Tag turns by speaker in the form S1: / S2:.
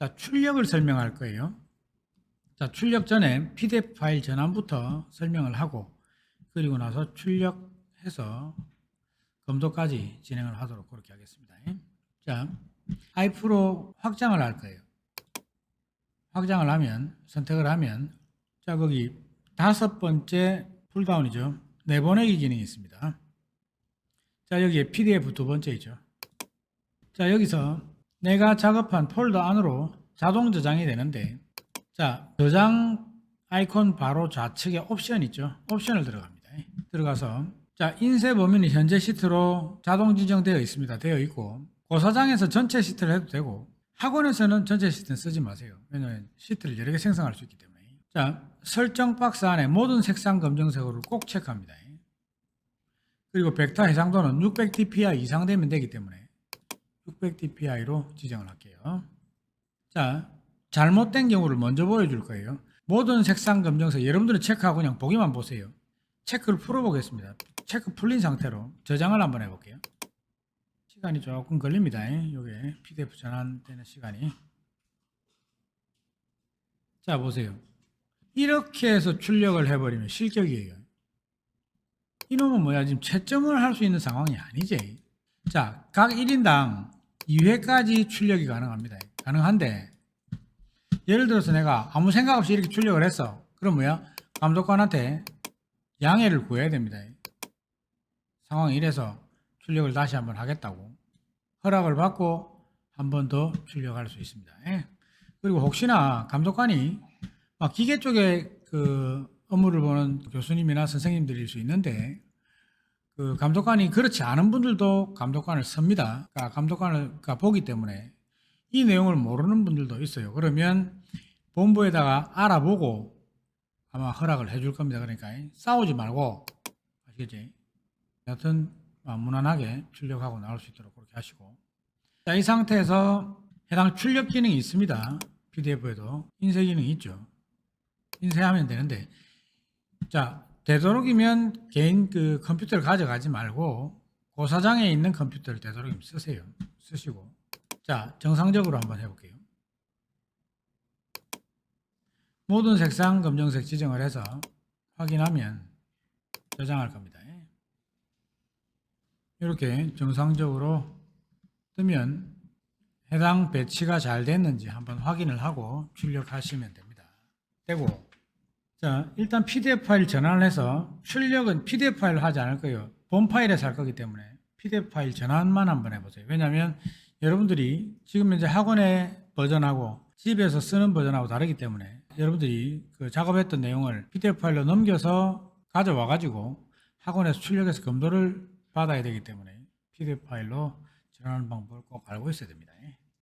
S1: 자, 출력을 설명할 거예요. 자, 출력 전에 PDF 파일 전환부터 설명을 하고 그리고 나서 출력해서 검도까지 진행을 하도록 그렇게 하겠습니다. 자, 아이프로 확장을 할 거예요. 확장을 하면 선택을 하면 자 거기 다섯 번째 풀다운이죠. 내보내기 기능이 있습니다. 자 여기에 PDF 두 번째이죠. 자 여기서 내가 작업한 폴더 안으로 자동 저장이 되는데 자 저장 아이콘 바로 좌측에 옵션 있죠. 옵션을 들어갑니다. 들어가서 자 인쇄 범위는 현재 시트로 자동 지정되어 있습니다. 되어 있고 고사장에서 전체 시트를 해도 되고 학원에서는 전체 시트는 쓰지 마세요. 왜냐하면 시트를 여러 개 생성할 수 있기 때문에. 자, 설정 박스 안에 모든 색상 검정색으로 꼭 체크합니다. 그리고 벡터 해상도는 600 dpi 이상 되면 되기 때문에 600 dpi로 지정을 할게요. 자, 잘못된 경우를 먼저 보여줄 거예요. 모든 색상 검정색 여러분들은 체크하고 그냥 보기만 보세요. 체크를 풀어보겠습니다. 체크 풀린 상태로 저장을 한번 해볼게요. 시간이 조금 걸립니다. 이게 PDF 전환되는 시간이. 자, 보세요. 이렇게 해서 출력을 해버리면 실격이에요. 이놈은 뭐야? 지금 채점을 할 수 있는 상황이 아니지. 자, 각 1인당 2회까지 출력이 가능합니다. 가능한데, 예를 들어서 내가 아무 생각 없이 이렇게 출력을 했어. 그럼 뭐야? 감독관한테 양해를 구해야 됩니다. 상황이 이래서 출력을 다시 한번 하겠다고 허락을 받고 한 번 더 출력할 수 있습니다. 예. 그리고 혹시나 감독관이 막 기계 쪽에 그 업무를 보는 교수님이나 선생님들일 수 있는데 그 감독관이 그렇지 않은 분들도 감독관을 씁니다. 그러니까 감독관을 그러니까 보기 때문에 이 내용을 모르는 분들도 있어요. 그러면 본부에다가 알아보고 아마 허락을 해줄 겁니다. 그러니까 싸우지 말고 아시겠지? 여튼 아, 무난하게 출력하고 나올 수 있도록 그렇게 하시고 자, 이 상태에서 해당 출력 기능이 있습니다. PDF에도 인쇄 기능이 있죠. 인쇄하면 되는데 자 되도록이면 개인 그 컴퓨터를 가져가지 말고 고사장에 있는 컴퓨터를 되도록이면 쓰세요. 쓰시고 자 정상적으로 한번 해볼게요. 모든 색상 검정색 지정을 해서 확인하면 저장할 겁니다. 이렇게 정상적으로 뜨면 해당 배치가 잘 됐는지 한번 확인을 하고 출력하시면 됩니다. 되고 자 일단 PDF 파일 전환을 해서 출력은 PDF 파일을 하지 않을 거예요. 본 파일에서 할 거기 때문에 PDF 파일 전환만 한번 해보세요. 왜냐하면 여러분들이 지금 이제 학원의 버전하고 집에서 쓰는 버전하고 다르기 때문에 여러분들이 그 작업했던 내용을 PDF 파일로 넘겨서 가져와 가지고 학원에서 출력해서 검도를 받아야 되기 때문에 PDF 파일로 전환하는 방법을 꼭 알고 있어야 됩니다.